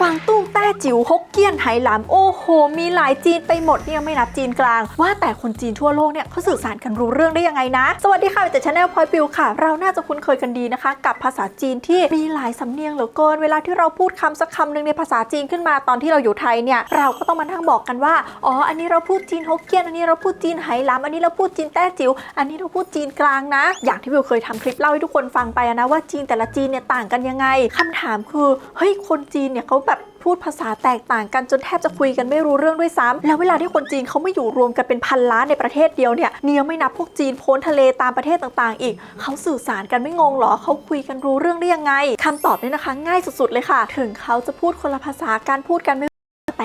กวางตุ้งแต้ จิ๋วฮกเกี้ยนไหหลำโอ้โห มีหลายจีนไปหมดเนี่ยไม่นับจีนกลาง ว่าแต่คนจีนทั่วโลกเนี่ยเขาสื่อสารกันรู้เรื่องได้ยังไงนะ สวัสดีค่ะจากชาแนลพอยปิวค่ะ เราน่าจะคุ้นเคยกันดีนะคะ กับภาษาจีนที่มีหลายสำเนียงเหลือเกิน เวลาที่เราพูดคำสักคำหนึ่งในภาษาจีนขึ้นมาตอนที่เราอยู่ไทยเนี่ยเราก็ต้องมานั่งบอกกันว่าอ๋ออันนี้เราพูดจีนฮกเกี้ยนอันนี้เราพูดจีนไหหลำอันนี้เราพูดจีนแต้จิ๋วอันนี้เราพูดจีนกลางนะ อย่างที่วิวเคยทำคลิปเล่าให้ทุกคนฟังไปนะว่าจีนแต่ละจีนเนี่ยต่างกันยังไงคำถามคือเฮ้ยคนจีนเนี่ยเขาแบบ พูดภาษาแตกต่างกันจนแทบจะคุยกันไม่รู้เรื่องด้วยซ้ำแล้วเวลาที่คนจีนเขาไม่อยู่รวมกันเป็นพันล้านในประเทศเดียวเนี่ยเนี่ยไม่นับพวกจีนพ้นทะเลตามประเทศต่างๆ อีก เขาสื่อสารกันไม่งงหรอเขาคุยกันรู้เรื่องได้ยังไงคำตอบเนี่ยนะคะ ง่ายสุดๆเลยค่ะ ถึงเขาจะพูดคนละภาษาการพูดกันไม่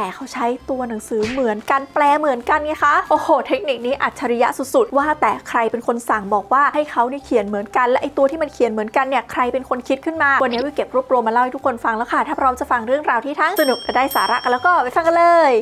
แต่เขาใช้ตัวหนังสือเหมือนกันแปลเหมือนกันไงคะ โอ้โห เทคนิคนี้อัจฉริยะสุดๆ ว่าแต่ใครเป็นคนสั่งบอกว่าให้เขานี่เขียนเหมือนกัน และไอตัวที่มันเขียนเหมือนกันเนี่ยใครเป็นคนคิดขึ้นมา วันนี้วิวเก็บรวบรวมมาเล่าให้ทุกคนฟังแล้วค่ะ ถ้าพร้อมจะฟังเรื่องราวที่ทั้งสนุกและได้สาระกันแล้วก็ไปฟังกันเลย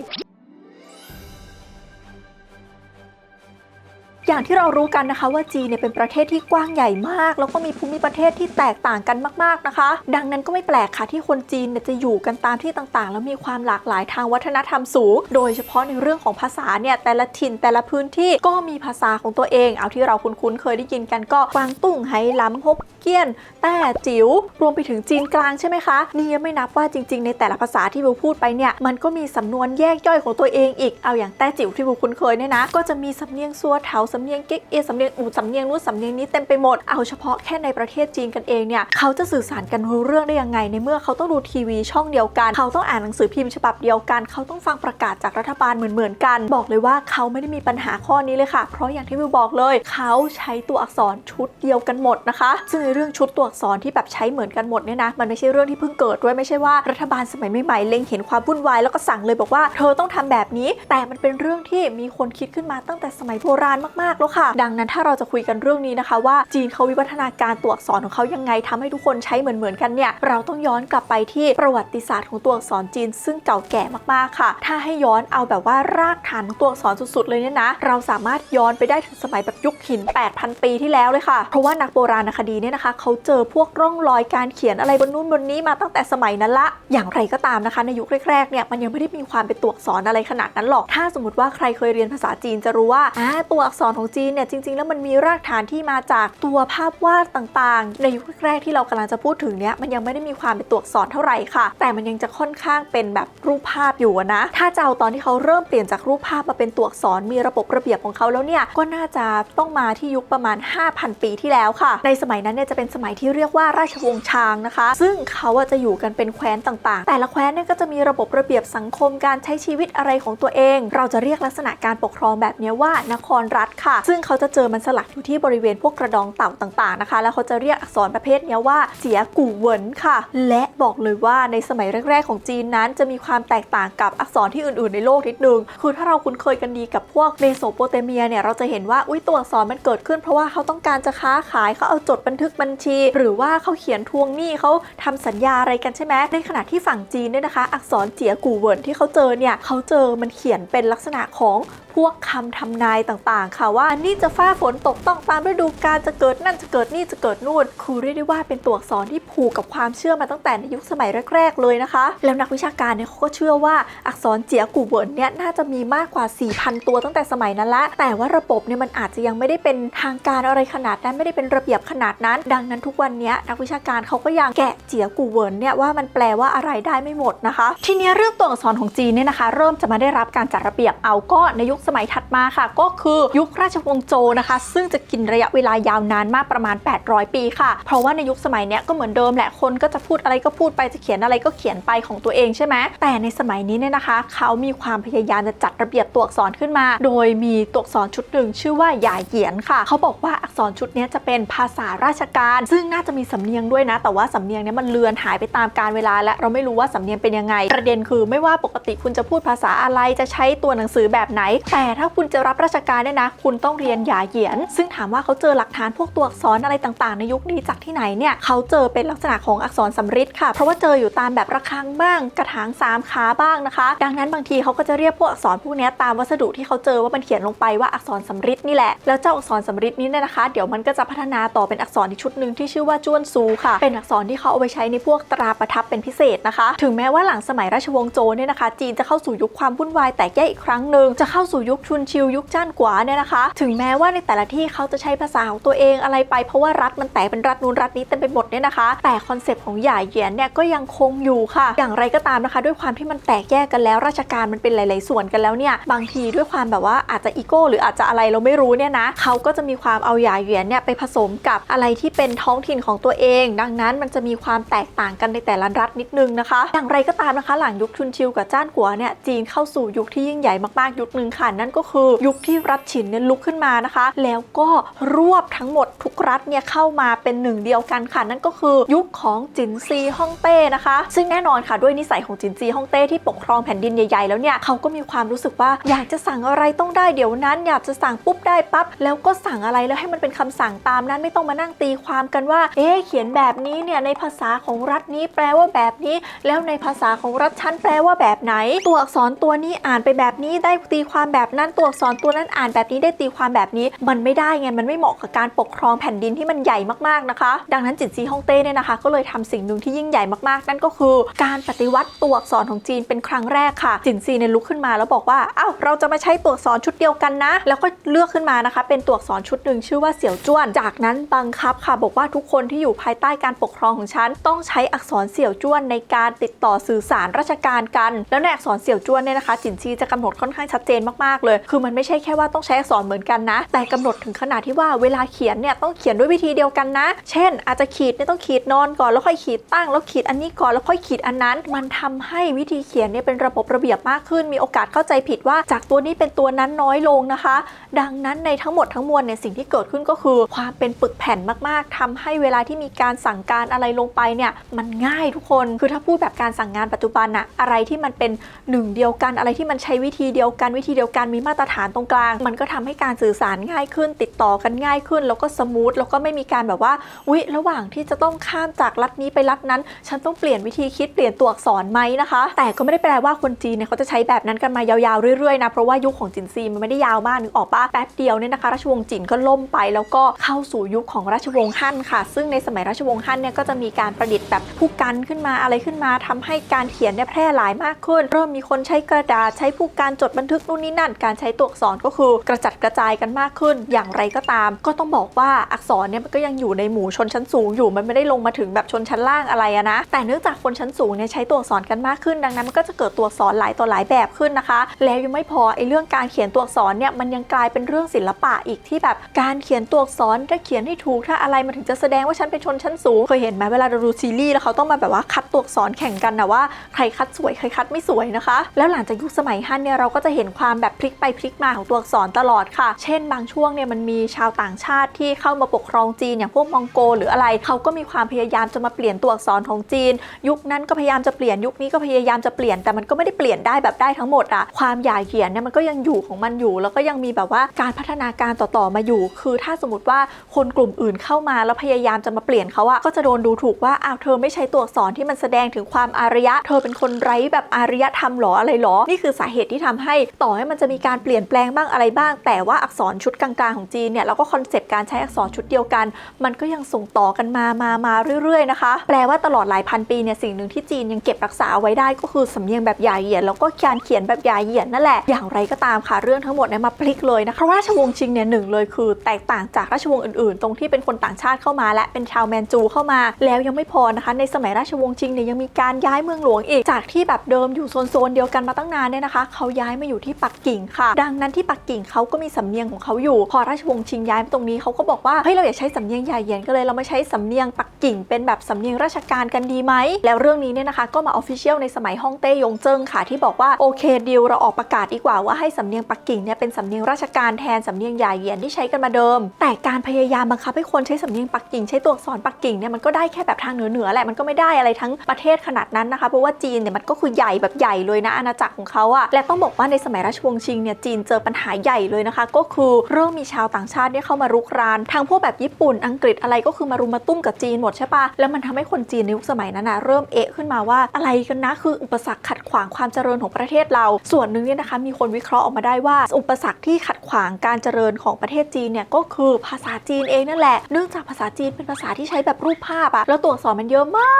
อย่างที่เรารู้กันนะคะว่าจีนเนี่ยเป็นประเทศที่กว้างใหญ่มาก แล้วก็มีภูมิประเทศที่แตกต่างกันมากๆนะคะ ดังนั้นก็ไม่แปลกค่ะที่คนจีนเนี่ยจะอยู่กันตามที่ต่างๆ แล้วมีความหลากหลายทางวัฒนธรรมสูง โดยเฉพาะในเรื่องของภาษาเนี่ยแต่ละถิ่นแต่ละพื้นที่ก็มีภาษาของตัวเอง เอาที่เราคุ้นๆเคยได้ยินกันก็กวางตุ้งไหหลำฮกเกี้ยน แต้จิ๋วรวมไปถึงจีนกลางใช่ไหมคะนี่ยังไม่นับว่าจริง ๆ ในแต่ละภาษาที่วิวพูดไปเนี่ยมันก็มีสำนวนแยกย่อยของตัวเองอีกเอาอย่างแต้จิ๋วที่วิวคุ้นเคยเนี่ยนะก็จะมีสำเนียงซัวเถาสำเนียงเก๊กเอสำเนียงอูสำเนียงนู้นสำเนียงนี้เต็มไปหมดเอาเฉพาะแค่ในประเทศจีนกันเองเนี่ยเขาจะสื่อสารกันรู้เรื่องได้ยังไง ในเมื่อเขาต้องดูทีวีช่องเดียวกัน เขาต้องอ่านหนังสือพิมพ์ฉบับเดียวกัน เขาต้องฟังประกาศจากรัฐบาลเหมือนๆกัน บอกเลยว่าเขาไม่ได้มีปัญหาข้อนี้เลยค่ะ เพราะอย่างที่วิวบอกเลย เขาใช้ตัวอักษรชุดเดียวกันหมดนะคะ ซึ่งในเรื่องชุดตัวอักษรที่แบบใช้เหมือนกันหมดเนี่ยนะมันไม่ใช่เรื่องที่เพิ่งเกิดด้วยไม่ใช่ว่ารัฐบาลสมัยใหม่ๆเล็งเห็นความวุ่นวายแล้วก็สั่งเลยบอกว่าเธอต้องทำแบบนี้ แต่มันเป็นเรื่องที่มีคนคิดขึ้นมาตั้งแต่สมัยโบราณมากๆ แล้วค่ะ ดังนั้นถ้าเราจะคุยกันเรื่องนี้นะคะ ว่าจีนเขาวิวัฒนาการตัวอักษรของเขายังไงทำให้ทุกคนใช้เหมือนๆกันเนี่ยเราต้องย้อนกลับไปที่ประวัติศาสตร์ของตัวอักษรจีน ซึ่งเก่าแก่มากๆค่ะ ถ้าให้ย้อนเอาแบบว่ารากฐานของตัวอักษรสุดๆ เลยเนี่ยนะ เราสามารถย้อนไปได้ถึงสมัยแบบยุคหิน 8,000 ปีที่แล้วเลยค่ะ เพราะว่านักโบราณคดีเนี่ยนะคะเขาเจอพวกร่องรอยการเขียนอะไรบนนู้นบนนี้มาตั้งแต่สมัยนั้นละ อย่างไรก็ตามนะคะ ในยุคแรกๆเนี่ยมันยังไม่ได้มีความเป็นตัวอักษรอะไรขนาดนั้นหรอก ถ้าสมมติว่าใครเคยเรียนภาษาจีนจะรู้ว่าอ่าตัวอักษรของจีนเนี่ยจริง ๆ แล้วมันมีรากฐานที่มาจากตัวภาพวาดต่างๆ ในยุคแรกๆที่เรากำลังจะพูดถึงเนี่ยมันยังไม่ได้มีความเป็นตัวอักษรเท่าไหร่ค่ะ แต่มันยังจะค่อนข้างเป็นแบบรูปภาพอยู่นะ ถ้าจะเอาตอนที่เขาเริ่มเปลี่ยนจากรูปภาพมาเป็นตัวอักษรมีระบบระเบียบของเขาแล้วเนี่ยก็น่าจะต้องมาที่ยุคประมาณ 5,000 ปีที่แล้วค่ะ ในสมัยนั้นเนี่ยจะเป็นสมัยที่เรียกว่าราชวงศ์ชางนะคะ ซึ่งเขาจะอยู่กันเป็นแคว้นต่างๆ แต่ละแคว้นเนี่ยก็จะมีระบบระเบียบสังคมการใช้ชีวิตอะไรของตัวเอง เราจะเรียกลักษณะการปกครองแบบนี้ว่านครรัฐค่ะ ซึ่งเขาจะเจอมันสลักอยู่ที่บริเวณพวกกระดองเต่าต่างๆนะคะ แล้วเขาจะเรียกอักษรประเภทนี้ว่าเจียกู่เหวินค่ะ และบอกเลยว่าในสมัยแรก ๆ ของจีนนั้น จะมีความแตกต่างกับอักษรที่อื่น ๆ ในโลกนิดนึง คือถ้าเราคุ้นเคยกันดีกับพวกเมโสโปเตเมียเนี่ยเราจะเห็นว่าอุ้ยตัวอักษรมันเกิดขึ้น เพราะว่าเขาต้องการจะค้าขายเขาเอาจดบันทึกบัญชี หรือว่าเขาเขียนทวงหนี้เขาทำสัญญาอะไรกันใช่ไหมในขณะที่ฝั่งจีนเนี่ยนะคะ อักษรเจียกู่เหวินที่เขาเจอเนี่ยเขาเจอมันเขียนเป็นลักษณะของพวกคำทำนายต่างๆ ค่ะว่านี่จะฟ้าฝนตกต้องตามฤดูกาลจะเกิดนั่นจะเกิดนี่จะเกิดนู่นคือเรียกได้ว่าเป็นตัวอักษรที่ผูกกับความเชื่อมาตั้งแต่ในยุคสมัยแรก ๆ เลยนะคะ แล้วนักวิชาการเนี่ยเขาก็เชื่อว่าอักษรเจียกูเวินเนี่ยน่าจะมีมากกว่า 4,000 ตัวตั้งแต่สมัยนั้นละ แต่ว่าระบบเนี่ยมันอาจจะยังไม่ได้เป็นทางการอะไรขนาดนั้นไม่ได้เป็นระเบียบขนาดนั้น ดังนั้นทุกวันนี้นักวิชาการเขาก็ยังแกะเจียกูเวินเนี่ยว่ามันแปลว่าอะไรได้ไม่หมดนะคะ ทีนี้เรื่องตัวอักษรของจีนเนี่ยนะคะ เริ่มจะมาได้รับการจัดระเบียบเอาก็ในยุคสมัยถัดมาค่ะ ก็คือยุคราชวงศ์โจนะคะ ซึ่งจะกินระยะเวลายาวนานมากประมาณ 800 ปีค่ะ เพราะว่าในยุคสมัยเนี้ยก็เหมือนเดิมแหละคนก็จะพูดอะไรก็พูดไปจะเขียนอะไรก็เขียนไปของตัวเองใช่ไหมแต่ในสมัยนี้เนี่ยนะคะ เขามีความพยายามจะจัดระเบียบตัวอักษรขึ้นมา โดยมีตัวอักษรชุดหนึ่งชื่อว่าหยาเหยียนค่ะ เขาบอกว่าอักษรชุดนี้จะเป็นภาษาราชการ ซึ่งน่าจะมีสำเนียงด้วยนะ แต่ว่าสำเนียงเนี้ยมันเลือนหายไปตามกาลเวลา และเราไม่รู้ว่าสำเนียงเป็นยังไง ประเด็นคือไม่ว่าปกติคุณจะพูดภาษาอะไรจะใช้ตัวหนังสือแบบไหนแต่ถ้าคุณจะรับราชการเนี่ยนะ คุณต้องเรียนหยาเหยียน ซึ่งถามว่าเขาเจอหลักฐานพวกตัวอักษรอะไรต่างๆ ในยุคนี้จากที่ไหนเนี่ยเขาเจอเป็นลักษณะของอักษรสำริดค่ะ เพราะว่าเจออยู่ตามแบบระฆังบ้าง กระถางสามขาบ้างนะคะ ดังนั้นบางทีเขาก็จะเรียกพวกอักษรพวกเนี้ยตามวัสดุที่เขาเจอว่ามันเขียนลงไปว่าอักษรสำริดนี่แหละแล้วเจ้าอักษรสำริดนี้เนี่ยนะคะ เดี๋ยวมันก็จะพัฒนาต่อเป็นอักษรอีกชุดหนึ่งที่ชื่อว่าจ้วนซูค่ะ เป็นอักษรที่เขาเอาไปใช้ในพวกตราประทับเป็นพิเศษนะคะ ถึงแม้ว่าหลังสมัยราชวงศ์โจเนี่ยนะคะ จีนจะเข้าสู่ยุคความวุ่นวายแตกแยกอีกครั้งหนึ่งจะเข้าสู่ยุคชุนชิวยุคจ้านกวาเนี่ยนะคะ ถึงแม้ว่าในแต่ละที่เขาจะใช้ภาษาของตัวเองอะไรไปเพราะว่ารัฐมันแตกเป็นรัฐนู้นรัฐนี้เต็มไปหมดเนี่ยนะคะ แต่คอนเซปต์ของหย่าเหยียนเนี่ยก็ยังคงอยู่ค่ะ อย่างไรก็ตามนะคะ ด้วยความที่มันแตกแยกกันแล้ว ราชการมันเป็นหลาย ๆ ส่วนกันแล้วเนี่ยบางทีด้วยความแบบว่าอาจจะอีโก้หรืออาจจะอะไรเราไม่รู้เนี่ยนะเขาก็จะมีความเอาหย่าเหยียนเนี่ยไปผสมกับอะไรที่เป็นท้องถิ่นของตัวเอง ดังนั้นมันจะมีความแตกต่างกันในแต่ละรัฐนิดนึงนะคะ อย่างไรก็ตามนะคะ หลังยุคชุนชิวกับจ้านกัวเนี่ยจีนเข้าสู่ยุคที่ยิ่งใหญ่มากๆยุคหนึ่งค่ะนั่นก็คือยุคที่รัฐฉินเนี่ยลุกขึ้นมานะคะ แล้วก็รวบทั้งหมดทุกรัฐเนี่ยเข้ามาเป็นหนึ่งเดียวกันค่ะนั่นก็คือยุคของจินซีฮ่องเต้นะคะ ซึ่งแน่นอนค่ะด้วยนิสัยของจินซีฮ่องเต้ที่ปกครองแผ่นดินใหญ่ๆแล้วเนี่ยเขาก็มีความรู้สึกว่าอยากจะสั่งอะไรต้องได้เดี๋ยวนั้น อยากจะสั่งปุ๊บได้ปั๊บแล้วก็สั่งอะไรแล้วให้มันเป็นคำสั่งตามนั้นไม่ต้องมานั่งตีความกันว่า เอ๊เขียนแบบนี้เนี่ยในภาษาของรัฐนี้แปลว่าแบบนี้ แล้วในภาษาของรัฐชั้นแปลว่าแบบไหน ตัวอักษรตัวนี้อ่านไปแบบนี้ได้ตีความแบบแบบนั้นตัวอักษรตัวนั้นอ่านแบบนี้ได้ตีความแบบนี้ มันไม่ได้ไงมันไม่เหมาะกับการปกครองแผ่นดินที่มันใหญ่มากๆนะคะ ดังนั้นจินซีฮ่องเต้เนี่ยนะคะ ก็เลยทำสิ่งหนึ่งที่ยิ่งใหญ่มากๆ นั่นก็คือการปฏิวัติตัวอักษรของจีนเป็นครั้งแรกค่ะ จินซีเนี่ยลุกขึ้นมาแล้วบอกว่าอ้าวเราจะมาใช้ตัวอักษรชุดเดียวกันนะ แล้วก็เลือกขึ้นมานะคะ เป็นตัวอักษรชุดหนึ่งชื่อว่าเสี่ยวจ้วน จากนั้นบังคับค่ะ บอกว่าทุกคนที่อยู่ภายใต้การปกครองของฉันต้องใช้อักษรเสี่ยวจ้วนในการติดต่อสื่อสารราชการกัน แล้วในอักษรเสี่ยวจ้วนเนี่ยนะคะ จินซีจะกำหนดค่อนข้างชัดเจนมากๆเลย คือมันไม่ใช่แค่ว่าต้องใช้อักษรเหมือนกันนะ แต่กำหนดถึงขนาดที่ว่าเวลาเขียนเนี่ยต้องเขียนด้วยวิธีเดียวกันนะ เช่น อาจจะขีดเนี่ยต้องขีดนอนก่อนแล้วค่อยขีดตั้ง แล้วขีดอันนี้ก่อนแล้วค่อยขีดอันนั้น มันทำให้วิธีเขียนเนี่ยเป็นระบบระเบียบมากขึ้น มีโอกาสเข้าใจผิดว่าจากตัวนี้เป็นตัวนั้นน้อยลงนะคะ ดังนั้นในทั้งหมดทั้งมวลเนี่ยสิ่งที่เกิดขึ้นก็คือ ความเป็นปึกแผ่นมากๆทำให้เวลาที่มีการสั่งการอะไรลงไปเนี่ยมันง่ายทุกคนคือถ้าพูดแบบการสั่งงานปัจจุบันอะอะไรที่มันเป็นหนึ่งเดียวกันอะไรที่มันใช้วิธีเดียวกันวิธีเดียวกันมีมาตรฐานตรงกลาง มันก็ทำให้การสื่อสารง่ายขึ้น ติดต่อกันง่ายขึ้น แล้วก็สมูทแล้วก็ไม่มีการแบบว่าวิระหว่างที่จะต้องข้ามจากรัฐนี้ไปรัฐนั้น ฉันต้องเปลี่ยนวิธีคิดเปลี่ยนตัวอักษรไหมนะคะ แต่ก็ไม่ได้แปลว่าคนจีนเนี่ยเขาจะใช้แบบนั้นกันมายาวๆเรื่อยๆนะเพราะว่ายุคของจินซีมันไม่ได้ยาวมากนึกออกปะแป๊บเดียวเนี่ยนะคะราชวงศ์จินก็ล่มไป แล้วก็เข้าสู่ยุคของราชวงศ์ฮั่นค่ะ ซึ่งในสมัยราชวงศ์ฮั่นเนี่ยก็จะมีการประดิษฐ์แบบผู้กันขึ้นมาอะไรขึ้นมาทำให้การเขียนเนี่ยแพร่หลายมากขึ้น เริ่มมีคนใช้กระดาษใช้ผู้การจดบันทึกนู่นนี่นั่นการใช้ตัวอักษรก็คือกระจัดกระจายกันมากขึ้น อย่างไรก็ตาม ก็ต้องบอกว่าอักษรเนี่ยมันก็ยังอยู่ในหมู่ชนชั้นสูงอยู่มันไม่ได้ลงมาถึงแบบชนชั้นล่างอะไรนะ แต่เนื่องจากคนชั้นสูงเนี่ยใช้ตัวอักษรกันมากขึ้น ดังนั้นมันก็จะเกิดตัวอักษรหลายต่อหลายแบบขึ้นนะคะ แล้วยังไม่พอไอ้เรื่องการเขียนตัวอักษรเนี่ยมันยังกลายเป็นเรื่องศิลปะอีกที่แบบการเขียนตัวอักษรถ้าเขียนให้ถูกถ้าอะไรมันถึงจะแสดงว่าฉันเป็นชนชั้นสูงเคยเห็นไหมเวลาเราดูซีรีส์แล้วเขาต้องมาแบบว่าคัดตัวอักษรแข่งกันนะว่าใครคัดสวยใครคัดไม่สวยนะคะ แล้วหลังจากยุคสมัยฮั่นเนี่ยเราก็จะเห็นความแบบพลิกไปพลิกมาของตัวอักษรตลอดค่ะ เช่น บางช่วงเนี่ยมันมีชาวต่างชาติที่เข้ามาปกครองจีนอย่างพวกมองโกหรืออะไรเขาก็มีความพยายามจะมาเปลี่ยนตัวอักษรของจีน ยุคนั้นก็พยายามจะเปลี่ยนยุคนี้ก็พยายามจะเปลี่ยนแต่มันก็ไม่ได้เปลี่ยนได้แบบได้ทั้งหมดอะความหย่าเขียนเนี่ยมันก็ยังอยู่ของมันอยู่ แล้วก็ยังมีแบบว่าการพัฒนาการต่อๆมาอยู่ คือถ้าสมมติว่าคนกลุ่มอื่นเข้ามาแล้วพยายามจะมาเปลี่ยนเขาอะก็จะโดนดูถูกว่าอ้าวเธอไม่ใช้ตัวอักษรที่มันแสดงถึงความอารยะ เธอเป็นคนไร้แบบอารยธรรมหรออะไรหรอ นี่คือสาเหตุที่ทำให้ต่อให้มันจะมีการเปลี่ยนแปลงบ้างอะไรบ้าง แต่ว่าอักษรชุดกลางๆของจีนเนี่ยแล้วก็คอนเซปต์การใช้อักษรชุดเดียวกัน มันก็ยังส่งต่อกันมามามาเรื่อยๆนะคะแปลว่าตลอดหลายพันปีเนี่ยสิ่งหนึ่งที่จีนยังเก็บรักษาเอาไว้ได้ก็คือสำเนียงแบบหยาเหยียดแล้วก็การเขียนแบบหยาเหยียดนั่นแหละอย่างไรก็ตามค่ะเรื่องทั้งหมดเนี่ยมาพลิกเลยนะคะราชวงศ์ชิงเนี่ยหนึ่งเลยคือ แตกต่างจากราชวงศ์อื่นๆ ตรงที่เป็นคนต่างชาติเข้ามา และเป็นชาวแมนจูเข้ามา แล้วยังไม่พอนะคะ ในสมัยราชวงศ์ชิงเนี่ยยังมีการย้ายเมืองหลวงอีกจากที่แบบเดิมอยู่โซนๆเดียวกันมาตั้งนานเนี่ยนะคะ เขาย้ายมาอยู่ที่ปักกิ่งค่ะ ดังนั้นที่ปักกิ่งเขาก็มีสำเนียงของเขาอยู่ พอราชวงศ์ชิงย้ายมาตรงนี้เขาก็บอกว่าเฮ้ยเราอยากใช้สำเนียงใหญ่เย็นก็เลยเรามาใช้สำเนียงปักกิ่งเป็นแบบสำเนียงราชการกันดีไหมแล้วเรื่องนี้เนี่ยนะคะก็มาออฟฟิเชียลในสมัยฮ่องเต้ยงเจิ้งค่ะ ที่บอกว่าโอเคดิวเราออกประกาศดีกว่าว่าให้สำเนียงปักกิ่งเนี่ยเป็นสำเนียงราชการแทนสำเนียงหย่าเยียนที่ใช้กันมาเดิม แต่การพยายามบังคับให้คนใช้สำเนียงปักกิ่งใช้ตัวอักษรปักกิ่งเนี่ยมันก็ได้แค่แบบทางเหนือๆแหละมันก็ไม่ได้อะไรทั้งประเทศขนาดนั้นนะคะเพราะว่าจีนเนี่ยมันก็คือใหญ่แบบใหญ่เลยนะอาณาจักรของเขาอะและต้องบอกว่าในสมัยราชวงศ์ชิงเนี่ยจีนเจอปัญหาใหญ่เลยนะคะ ก็คือเริ่มมีชาวต่างชาติเนี่ยเข้ามารุกรานทางพวกแบบญี่ปุ่นอังกฤษอะไรก็คือมารุมมาตุ้มกับจีนหมดใช่ปะแล้วมันทำให้คนจีนในยุคสมัยนั้นนะเริ่มเอะขึ้นมาว่าอะไรกันนะคืออุปสรรคขัดขวางความเจริญของประเทศเรา ส่วนหนึ่งเนี่ยนะคะมีคนวิเคราะห์ออกมาได้ว่า อุปสรรคที่ขัดขวางการเจริญของประเทศจีนเนี่ยก็คือภาษาจีนเองนั่นแหละเนื่องจากภาษาจีนเป็นภาษาที่ใช้แบบรูปภาพอะแล้วตัวอักษรมันเยอะมา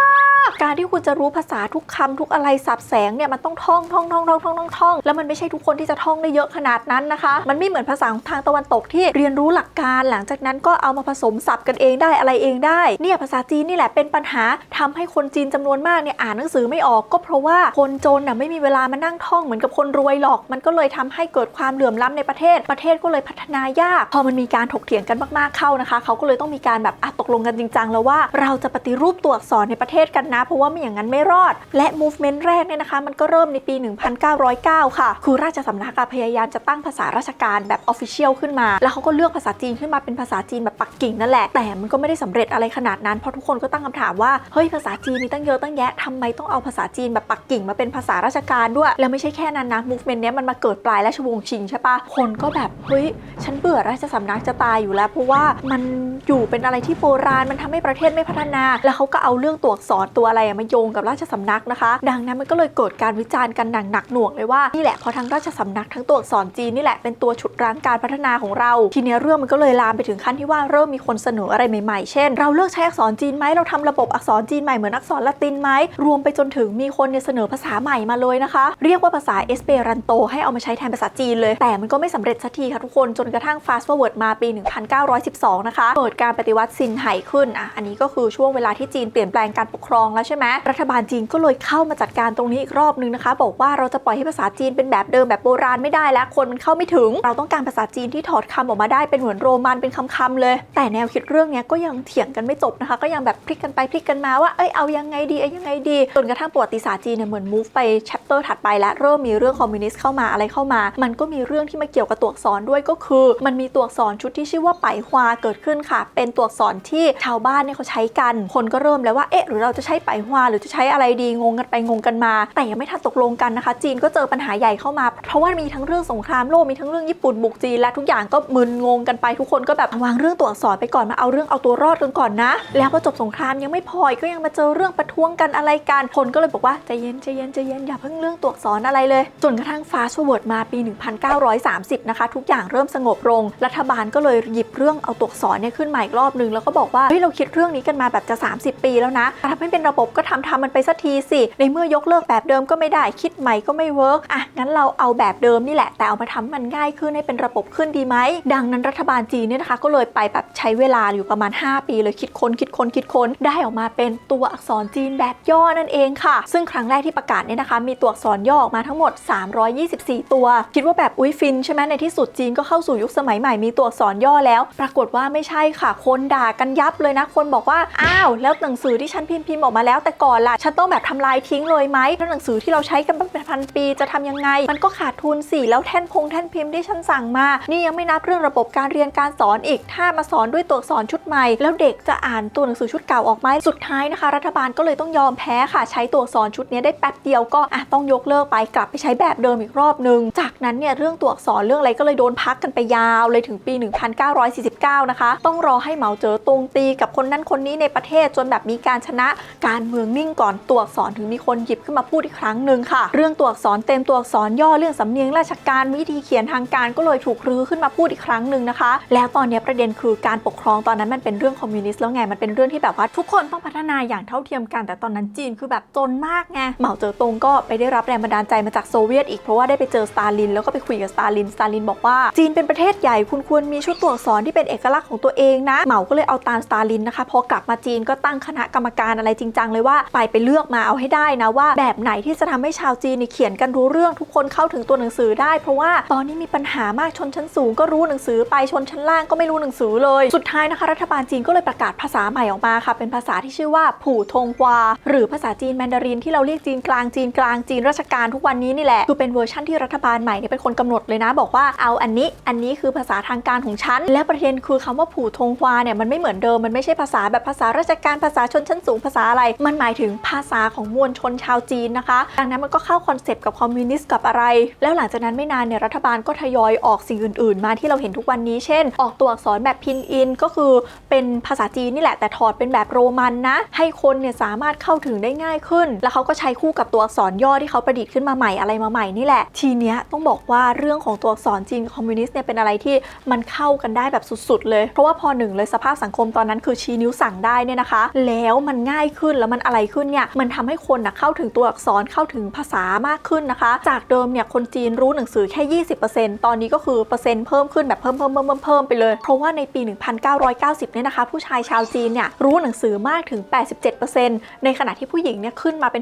กการที่คุณจะรู้ภาษาทุกคำทุกอะไรสับแสงเนี่ยมันต้องท่องท่องท่องท่องท่องท่องท่องแล้วมันไม่ใช่ทุกคนที่จะท่องได้เยอะขนาดนั้นนะคะ มันไม่เหมือนภาษาของทางตะวันตกที่เรียนรู้หลักการหลังจากนั้นก็เอามาผสมศัพท์กันเองได้อะไรเองได้เนี่ยภาษาจีนนี่แหละเป็นปัญหาทำให้คนจีนจำนวนมากเนี่ยอ่านหนังสือไม่ออกก็เพราะว่าคนจนน่ะไม่มีเวลามานั่งท่องเหมือนกับคนรวยหรอก มันก็เลยทำให้เกิดความเหลื่อมล้ำในประเทศ ประเทศก็เลยพัฒนายาก พอมันมีการถกเถียงกันมากๆเข้านะคะ เขาก็เลยต้องมีการแบบอะตกลงกันจริงจังแล้วว่าเราจะปฏิรูปตัวอักษรในประเทศกันนะ เพราะว่าไม่อย่างนั้นไม่รอด และ movement แรกเนี่ยนะคะ มันก็เริ่มในปี 1909 ค่ะ คือราชสำนักอะพยายามจะตั้งภาษาราชการแบบ official ขึ้นมา แล้วเขาก็เลือกภาษาจีนขึ้นมาเป็นภาษาจีนแบบปักกิ่งนั่นแหละ แต่มันก็ไม่ได้สำเร็จอะไรขนาดนั้น เพราะทุกคนก็ตั้งคำถามว่า เฮ้ย ภาษาจีนมีตั้งเยอะตั้งแยะทำไมต้องเอาภาษาจีนแบบปักกิ่งมาเป็นภาษาราชการด้วย แล้วไม่ใช่แค่นั้นนะ movement เนี้ยมันมาเกิดปลายราชวงศ์ชิงใช่ปะคนก็แบบ เฮ้ย ฉันเบื่อราชสำนักจะตายอยู่แล้ว เพราะว่ามันอยู่เป็นอะไรที่โบราณ มันทำให้ประเทศไม่พัฒนา แล้วเขาก็เอาเรื่องตัวอักษรตัวอะไรมาโยงกับราชสำนักนะคะ ดังนั้นมันก็เลยเกิดการวิจารณ์กันหนักหน่วงเลยว่านี่แหละพราะทั้งราชสำนักทั้งตัวอักษรจีนนี่แหละเป็นตัวฉุดรั้งการพัฒนาของเรา ทีนี้เรื่องมันก็เลยลามไปถึงขั้นที่ว่าเริ่มมีคนเสนออะไรใหม่ๆ เช่น เราเลิกใช้อักษรจีนไหมเราทำระบบอักษรจีนใหม่เหมือนอักษรละตินไหมรวมไปจนถึงมีคนเนี่ยเสนอภาษาใหม่มาเลยนะคะ เรียกว่าภาษาเอสเปรันโตให้เอามาใช้แทนภาษาจีนเลย แต่มันก็ไม่สำเร็จสักทีค่ะทุกคนจนกระทั่ง fast forward มาปี 1912 นะคะเกิดการปฏิวัติซินไห่ขึ้นอะอันนี้ก็คือช่วงเวลาที่จีนเปลี่ยนแปลงการปกครองแล้วใช่ไหมรัฐบาลจีนก็เลยเข้ามาจัดการตรงนี้อีกรอบนึงนะคะ บอกว่าเราจะปล่อยให้ภาษาจีนเป็นแบบเดิมแบบโบราณไม่ได้แล้วคนมันเข้าไม่ถึง เราต้องการภาษาจีนที่ถอดคำออกมาได้เป็นเหมือนโรมันเป็นคำๆเลย แต่แนวคิดเรื่องนี้ก็ยังเถียงกันไม่จบนะคะ ก็ยังแบบพลิกกันไปพลิกกันมาว่าเอ้ยเอายังไงดีเอายังไงดีจนกระทั่งประวัติศาสตร์จีนเนี่ยเหมือน move ไป chapter ถัดไปแล้วเริ่มมีเรื่องคอมมิวนิสต์เข้ามาอะไรเข้ามา มันก็มีเรื่องที่มาเกี่ยวกับตัวอักษรด้วยก็คือ มันมีตัวอักษรชุดที่ชื่อว่าไปฮวาเกิดขึ้นค่ะ เป็นตัวอักษรที่ชาวบ้านเนี่ยเขาใช้กัน คนก็เริ่มแล้วว่าเอ๊ะหรือเราจะใช้ไปฮวาหรือจะใช้อะไรดีงงกันไปงงกันมา แต่ยังไม่ทันตกลงกันนะคะ จีนก็เจอปัญหาใหญ่เข้ามา เพราะว่ามีทั้งเรื่องสงครามโลกมีทั้งเรื่องญี่ปุ่นบุกจีนและทุกอย่างก็มึนงงกันไปทุกคนก็แบบวางเรื่องตัวอักษรไปก่อนมาเอาเรื่องเอาตัวรอดกันก่อนนะ แล้วพอจบสงครามยังไม่พออีกก็ยังมาเจอเรื่องประท้วงกันอะไรกันคนก็เลยบอกว่าใจเย็นใจเย็นใจเย็นอย่าเพิ่งเรื่องตัวอักษรอะไรเลย จนกระทั่งฟาสเวิร์ดมาปี 1930 นะคะ ทุกอย่างเริ่มสงบลง รัฐบาลก็เลยหยิบเรื่องเอาตัวอักษรเนี่ยขึ้นมาอีกรอบนึงแล้วก็บอกว่าเฮ้ยเราคิดเรื่องนี้กันมาแบบจะ 30 ปีแล้วนะทำให้เป็นระบบก็ทำทำมันไปสักทีสิในเมื่อยกเลิกแบบเดิมก็ไม่ได้คิดใหม่ก็ไม่เวิร์กอะงั้นเราเอาแบบเดิมนี่แหละ แต่เอามาทำมันง่ายขึ้นให้เป็นระบบขึ้นดีไหม ดังนั้นรัฐบาลจีนเนี่ยนะคะ ก็เลยไปแบบใช้เวลาอยู่ประมาณ 5 ปีเลยคิดค้นคิดค้นคิดค้นได้ออกมาเป็นตัวอักษรจีนแบบย่อนั่นเองค่ะ ซึ่งครั้งแรกที่ประกาศเนี่ยนะคะ มีตัวอักษรย่อออกมาทั้งหมด 324 ตัว คิดว่าแบบอุ้ยฟินใช่ไหมในที่สุดจีนก็เข้าสู่ยุคสมัยใหม่มีตัวอักษรย่อแล้ว ปรากฏว่าไม่ใช่ค่ะ คนด่ากันยับเลยนะ คนบอกว่าอ้าวแล้วหนังสือที่ฉันพิมพ์พิมพ์ออกมาแล้วแต่ก่อนล่ะฉันต้องแบบทำลายทิ้งเลยไหมแล้วหนังสือที่เราใช้กันเป็นพันปีจะทำยังไง มันก็ขาดทุนสิแล้วแท่นพงแท่นพิมพ์ที่ฉันสั่งมา นี่ยังไม่นับเรื่องระบบการเรียนการสอนอีก ถ้ามาสอนด้วยตัวอักษรชุดใหม่ แล้วเด็กจะอ่านตัวหนังสือชุดเก่าออกไหมสุดท้ายนะคะ รัฐบาลก็เลยต้องยอมแพ้ค่ะ ใช้ตัวอักษรชุดนี้ได้แป๊บเดียวก็อะต้องยกเลิกไปกลับไปใช้แบบเดิมอีกรอบนึง จากนั้นเนี่ยเรื่องตัวอักษรเรื่องอะไรก็เลยโดนพักกันไปยาวเลยถึงปี 1949 นะคะ ต้องรอให้เหมาเจ๋อตงตีกับคนนั้นคนนี้ในประเทศจนแบบมีการชนะการเมืองนิ่งก่อนตัวอักษรถึงมีคนหยิบขึ้นมาพูดอีกครั้งหนึ่งค่ะ เรื่องตัวอักษรเต็มตัวอักษรย่อเรื่องสำเนียงราชการวิธีเขียนทางการก็เลยถูกรื้อขึ้นมาพูดอีกครั้งหนึ่งนะคะ แล้วตอนนี้ประเด็นคือการปกครองตอนนั้นมันเป็นเรื่องคอมมิวนิสต์แล้วไงมันเป็นเรื่องที่แบบว่าทุกคนต้องพัฒนาอย่างเท่าเทียมกัน แต่ตอนนั้นจีนคือแบบจนมากไงเหมาเจ๋อตงก็ไปได้รับแรงบันดาลใจมาจากโซเวียตอีกเพราะว่าได้ไปเจอสตาลินแล้วก็ไปคุยกับสตาลินสตาลินบอกว่าจีนเป็นประเทศใหญ่คุณควรมีชุดตัวอักษรที่เป็นเอกลักษณ์ของตัวเองนะเหมาก็เลยเอาตามสตาลินนะคะพอกลับมาจีนก็ตั้งคณะกรรมการอะไรจริงจังเลยว่าไปไปเลือกมาเอาให้ได้นะว่า แบบไหนที่จะทำให้ชาวจีนเนี่ยเขียนกันรู้เรื่องทุกคนเข้าถึงตัวหนังสือได้ เพราะว่าตอนนี้มีปัญหามากชนชั้นสูงก็รู้หนังสือไปชนชั้นล่างก็ไม่รู้หนังสือเลย สุดท้ายนะคะ รัฐบาลจีนก็เลยประกาศภาษาใหม่ออกมาค่ะ เป็นภาษาที่ชื่อว่าผู่ทงฮวาหรือภาษาจีนแมนดารินที่เราเรียกจีนกลางจีนกลางจีนราชการทุกวันนี้นี่แหละคือเป็นเวอร์ชั่นที่รัฐบาลใหม่เนี่ยเป็นคนกำหนดเลยนะ บอกว่าเอาอันนี้อันนี้คือภาษาทางการของฉันและประเด็นคือคำว่าผู่ทงฮวาเนี่ยมันไม่เหมือนเดิมมันไม่ใช่ภาษาแบบภาษาราชการภาษาชนชั้นสูงภาษาอะไร มันหมายถึงภาษาของมวลชนชาวจีนนะคะ ดังนั้นมันก็เข้าคอนเซปต์กับคอมมิวนิสต์กับอะไร แล้วหลังจากนั้นไม่นานเนี่ยรัฐบาลก็ทยอยออกสิ่งอื่น ๆ มาที่เราเห็นทุกวันนี้ เช่น ออกตัวอักษรแบบพินอิน ก็คือเป็นภาษาจีนนี่แหละแต่ถอดเป็นแบบโรมันนะ ให้คนเนี่ยสามารถเข้าถึงได้ง่ายขึ้น แล้วเขาก็ใช้คู่กับตัวอักษรย่อที่เขาประดิษฐ์ขึ้นมาใหม่อะไรมาใหม่นี่แหละ ทีเนี้ยต้องบอกว่าเรื่องของตัวอักษรจีนคอมมิวนิสต์เนี่ยเป็นอะไรที่มันเข้ากันได้แบบสุด ๆ เลย เพราะว่าพอหนึ่งเลยสภาพสังคมตอนนั้นคือชี้นิ้วสั่งได้เนี่ยนะคะ แล้วมันง่ายขึ้นแล้วมันอะไรขึ้นเนี่ยมันทำให้คนนะเข้าถึงตัวอักษรเข้าถึงภาษามากขึ้นนะคะ จากเดิมเนี่ยคนจีนรู้หนังสือแค่ 20%ตอนนี้ก็คือเปอร์เซ็นต์เพิ่มขึ้นแบบเพิ่มเพิ่มเพิ่มเพิ่มเพิ่มไปเลย เพราะว่าในปี 1990 เนี่ยนะคะ ผู้ชายชาวจีนเนี่ยรู้หนังสือมากถึง 87%ในขณะที่ผู้หญิงเนี่ยขึ้นมาเป็น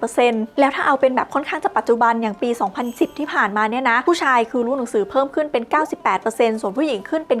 68%แล้วถ้าเอาเป็นแบบค่อนข้างจะปัจจุบันอย่างปี 2010 ที่ผ่านมาเนี่ยนะผู้ชายคือรู้หนังสือเพิ่มขึ้นเป็น 98%ส่วนผู้หญิงขึ้นเป็น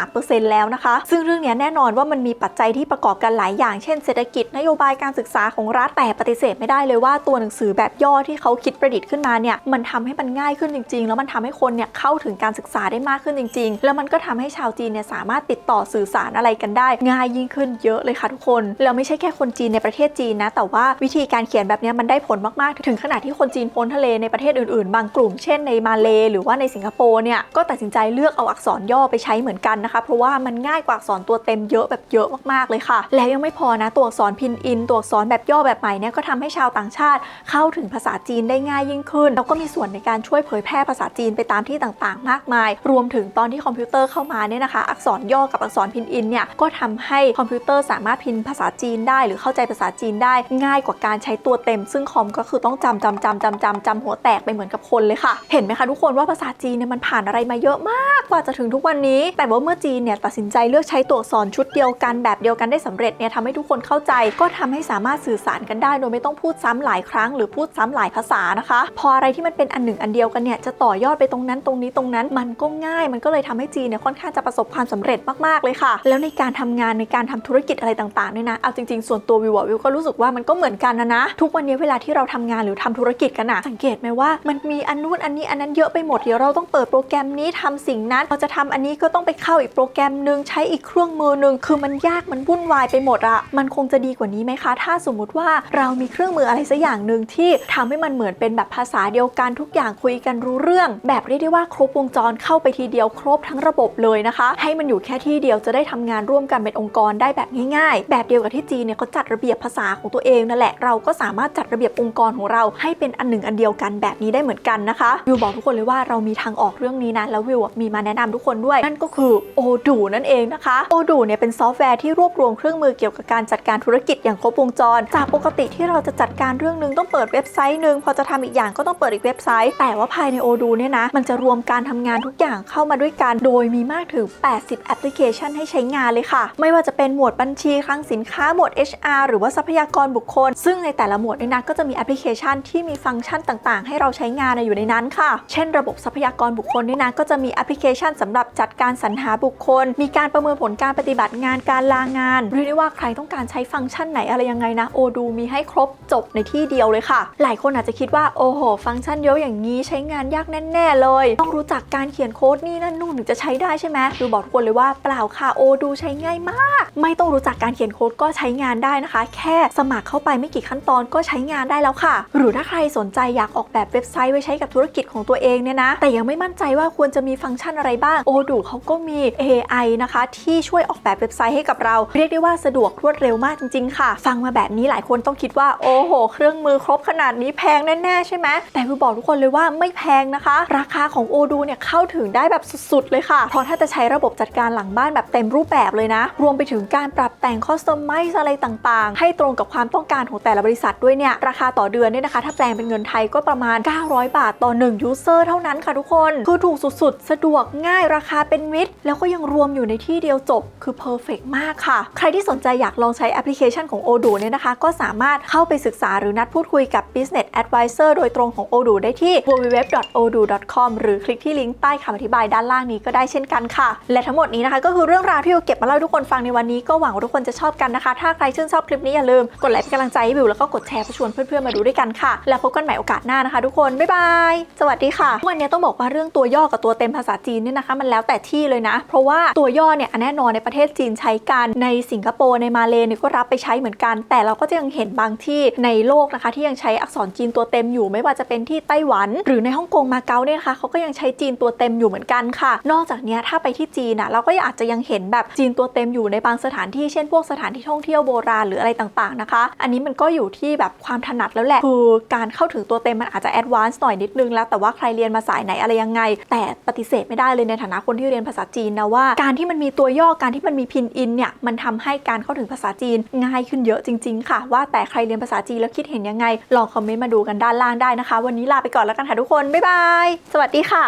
93%แล้วนะคะ ซึ่งเรื่องเนี้ยแน่นอนว่ามันมีปัจจัยที่ประกอบกันหลายอย่าง เช่นเศรษฐกิจนโยบายการศึกษาของรัฐแต่ปฏิเสธไม่ได้เลยว่าตัวหนังสือแบบย่อที่เขาคิดประดิษฐ์ขึ้นมาเนี่ยมันทำให้มันง่ายขึ้นจริง ๆ แล้วมันทำให้คนเนี่ยเข้าถึงการศึกษาได้มากขึ้นจริง ๆ แล้วมันก็ทำให้ชาวจีนเนี่ยสามารถติดต่อสื่อสารอะไรกันได้ ง่ายยิ่งขึ้นเยอะเลยค่ะทุกคนแล้วไม่ใช่แค่คนจีนในประเทศจีนนะ แต่ว่าวิธีการเขียนแบบนี้มันได้ผลมากๆ ถึงขนาดที่คนจีนพ้นทะเลในประเทศอื่นๆ บางกลุ่มเช่นในมาเลหรือว่าในสิงคโปร์เนี่ยก็ตัดสินใจเลือกเอาอักษรย่อไปใช้เหมือนกันนะคะเพราะว่ามันง่ายกว่าอักษรตัวเต็มเยอะแบบเยอะมากๆเลยค่ะ แล้วยังไม่พอนะตัวอักษรพินอิน ตัวอักษรแบบย่อแบบใหม่เนี่ยก็ทำให้ชาวต่างชาติเข้าถึงภาษาจีนได้ง่ายยิ่งขึ้นแล้วก็มีส่วนในการชช่วยเผยแพร่ภาษาจีนไปตามที่ต่างๆ มากมาย รวมถึงตอนที่คอมพิวเตอร์เข้ามาเนี่ยนะคะ อักษรย่อกับอักษรพินอินเนี่ยก็ทำให้คอมพิวเตอร์สามารถพิมพ์ภาษาจีนได้ หรือเข้าใจภาษาจีนได้ง่ายกว่าการใช้ตัวเต็ม ซึ่งคอมก็คือต้องจำจำจำจำจำจำหัวแตกไปเหมือนกับคนเลยค่ะ เห็นไหมคะทุกคนว่าภาษาจีนเนี่ยมันผ่านอะไรมาเยอะมากกว่าจะถึงทุกวันนี้ แต่ว่าเมื่อจีนเนี่ยตัดสินใจเลือกใช้ตัวอักษรชุดเดียวกันแบบเดียวกันได้สำเร็จเนี่ยทำให้ทุกคนเข้าใจ ก็ทำให้สามารถสื่อสารกันได้ โดยไม่ต้องพูดซ้ำหลายครั้ง หรือพูดซ้ำหลายภาษานะคะ พออะไรที่มันเป็นอันหนึ่งอันเดียวกันเนี่ยจะต่อยอดไปตรงนั้นตรงนี้ตรงนั้นมันก็ง่าย มันก็เลยทำให้จีนเนี่ยค่อนข้างจะประสบความสำเร็จมากๆเลยค่ะ แล้วในการทำงานในการทำธุรกิจอะไรต่างๆเนี่ยนะเอาจริงๆส่วนตัววิววิวก็รู้สึกว่ามันก็เหมือนกันนะนะทุกวันนี้เวลาที่เราทำงานหรือทำธุรกิจกันอะสังเกตไหมว่ามันมีอันนู้นอันนี้อันนั้นเยอะไปหมดเดี๋ยวเราต้องเปิดโปรแกรมนี้ทำสิ่งนั้นเราจะทำอันนี้ก็ต้องไปเข้าอีกโปรแกรมหนึ่งใช้อีกเครื่องมือหนึ่งคือมันยากมันวุ่นวายไปหมดอะมันคงจะดีกว่านี้ไหมคะ ถ้าสมมุติว่าเรามีเครื่องมืออะไรสักอย่างหนึ่งที่ทำให้มันเหมือนเป็นแบบภาษาเดียวกันทุกอย่างคุยกันรู้เรื่อง แบบเรียกได้ว่าครบวงจรเข้าไปทีเดียวครบทั้งระบบเลยนะคะ ให้มันอยู่แค่ที่เดียวจะได้ทำงานร่วมกันเป็นองค์กรได้แบบง่ายๆ แบบเดียวกับที่จีนเนี่ยเขาจัดระเบียบภาษาของตัวเองนั่นแหละเราก็สามารถจัดระเบียบองค์กรของเราให้เป็นอันหนึ่งอันเดียวกันแบบนี้ได้เหมือนกันนะคะวิวบอกทุกคนเลยว่าเรามีทางออกเรื่องนี้นะแล้ววิวมีมาแนะนำทุกคนด้วย นั่นก็คือโอดูนั่นเองนะคะโอดูเนี่ยเป็นซอฟต์แวร์ที่รวบรวมเครื่องมือเกี่ยวกับการจัดการธุรกิจอย่างครบวงจร จากปกติที่เราจะจัดการเรื่องหนึงต้องเปิดเว็บไซต์หนึ่งพอจะทำอีกอย่างก็ต้องเปิดอีกเว็บไซต์แต่แต่ว่าภายในโอดูเนี่ยนะ มันจะรวมการทำงานทุกอย่างเข้ามาด้วยกัน โดยมีมากถึง 80 แอปพลิเคชันให้ใช้งานเลยค่ะ ไม่ว่าจะเป็นหมวดบัญชีคลังสินค้าหมวด HR หรือว่าทรัพยากรบุคคล ซึ่งในแต่ละหมวดเนี่ยนะก็จะมีแอปพลิเคชันที่มีฟังก์ชันต่างๆ ให้เราใช้งานอยู่ในนั้นค่ะ เช่น ระบบทรัพยากรบุคคลเนี่ยนะก็จะมีแอปพลิเคชันสำหรับจัดการสรรหาบุคคล มีการประเมินผลการปฏิบัติงานการลางานเรียกได้ว่าใครต้องการใช้ฟังก์ชันไหนอะไรยังไงนะโอดูมีให้ครบจบในที่เดียวเลยค่ะ หลายคนอาจจะคิดว่าโอ้โห ฟังก์ชันเยอะอย่างนี้ใช้งานยากแน่ๆเลย ต้องรู้จักการเขียนโค้ดนี่นั่นนู่นถึงจะใช้ได้ใช่ไหมดูบอกทุกคนเลยว่าเปล่าค่ะโอดูใช้ง่ายมาก ไม่ต้องรู้จักการเขียนโค้ดก็ใช้งานได้นะคะ แค่สมัครเข้าไปไม่กี่ขั้นตอนก็ใช้งานได้แล้วค่ะ หรือถ้าใครสนใจอยากออกแบบเว็บไซต์ไว้ใช้กับธุรกิจของตัวเองเนี่ยนะ แต่ยังไม่มั่นใจว่าควรจะมีฟังก์ชันอะไรบ้างโอดูเขาก็มี AI นะคะ ที่ช่วยออกแบบเว็บไซต์ให้กับเรา เรียกได้ว่าสะดวกรวดเร็วมากจริง ๆ ค่ะ ฟังมาแบบนี้หลายคนต้องคิดว่าโอ้โห เครื่องมือครบขนาดนี้แพงแน่ๆใช่ไหมแต่วิวบอกทุกคนเลยว่าไม่แพงนะคะ ราคาของโอดูเนี่ยเข้าถึงได้แบบสุดๆ เลยค่ะ เพราะถ้าจะใช้ระบบจัดการหลังบ้านแบบเต็มรูปแบบเลยนะ รวมไปถึงการปรับแต่งคอสตอมไมซ์อะไรต่างๆ ให้ตรงกับความต้องการของแต่ละบริษัทด้วยเนี่ย ราคาต่อเดือนเนี่ยนะคะ ถ้าแปลงเป็นเงินไทยก็ประมาณ 900 บาทต่อ1ยูเซอร์เท่านั้นค่ะทุกคน คือถูกสุดๆ สะดวกง่ายราคาเป็นมิตร แล้วก็ยังรวมอยู่ในที่เดียวจบ คือเพอร์เฟกมากค่ะ ใครที่สนใจอยากลองใช้แอปพลิเคชันของ Odoo เนี่ยนะคะ ก็สามารถเข้าไปศึกษาหรือนัดพูดคุยกับ Business Advisor โดยตรงของ Odoo ได้ที่ www.odoo.com หรือคลิกที่ลิงก์ใต้คำอธิบายด้านล่างนี้ก็ได้เช่นกันค่ะ และทั้งหมดนี้นะคะ ก็คือเรื่องราวที่วิวเก็บมาเล่าทุกคนฟังในวันนี้ก็หวังว่าทุกคนจะชอบกันนะคะ ถ้าใครชื่นชอบคลิปนี้อย่าลืมกดไลค์เป็นกำลังใจให้วิวแล้วก็กดแชร์ไปชวนเพื่อนๆมาดูด้วยกันค่ะ แล้วพบกันใหม่โอกาสหน้านะคะ ทุกคนบ๊ายบายสวัสดีค่ะวันนี้ต้องบอกว่าเรื่องตัวย่อกับตัวเต็มภาษาจีนเนี่ยนะคะ มันแล้วแต่ที่เลยนะ เพราะว่าตัวย่อเนี่ยแน่นอนในประเทศจีนใช้กันในสิงคโปร์ในมาเลเนี่ยก็รับไปใช้เหมือนกัน แต่เราก็จะยังเห็นบางที่ในโลกนะคะ ที่ยังใช้อักษรจีนตัวเต็มอยู่ไม่ว่าจะเป็นที่ไต้หวันหรือในฮ่องกงมาเก๊าเนี่ยนะคะเขาก็ยังใช้จีนตัวเต็มอยู่เหมือนกันค่ะ นอกจากนี้ถ้าไปที่จีนอะเราก็อาจจะยังเห็นแบบจีนตัวเต็มอยู่ในบางสถานที่เช่นพวกสถานที่ท่องเที่ยวโบราณหรืออะไรต่างๆนะคะ อันนี้มันก็อยู่ที่แบบความถนัดแล้วแหละคือการเข้าถึงตัวเต็มมันอาจจะแอดวานซ์หน่อยนิดนึงแล้วแต่ว่าใครเรียนมาสายไหนอะไรยังไง แต่ปฏิเสธไม่ได้เลยในฐานะคนที่เรียนภาษาจีนนะว่า การที่มันมีตัวย่อการที่มันมีพินอินเนี่ยมันทำให้การเข้าถึงภาษาจีนง่ายขึ้นเยอะจริง ๆ ค่ะ ว่าแต่ใครเรียนภาษาจีนแล้วคิดเห็นยังไงลองคอมเมนต์มาดูกันด้านล่างได้นะคะ วันนี้ลาไปก่อนแล้วกันค่ะทุกคน บ๊ายบาย สวัสดีค่ะ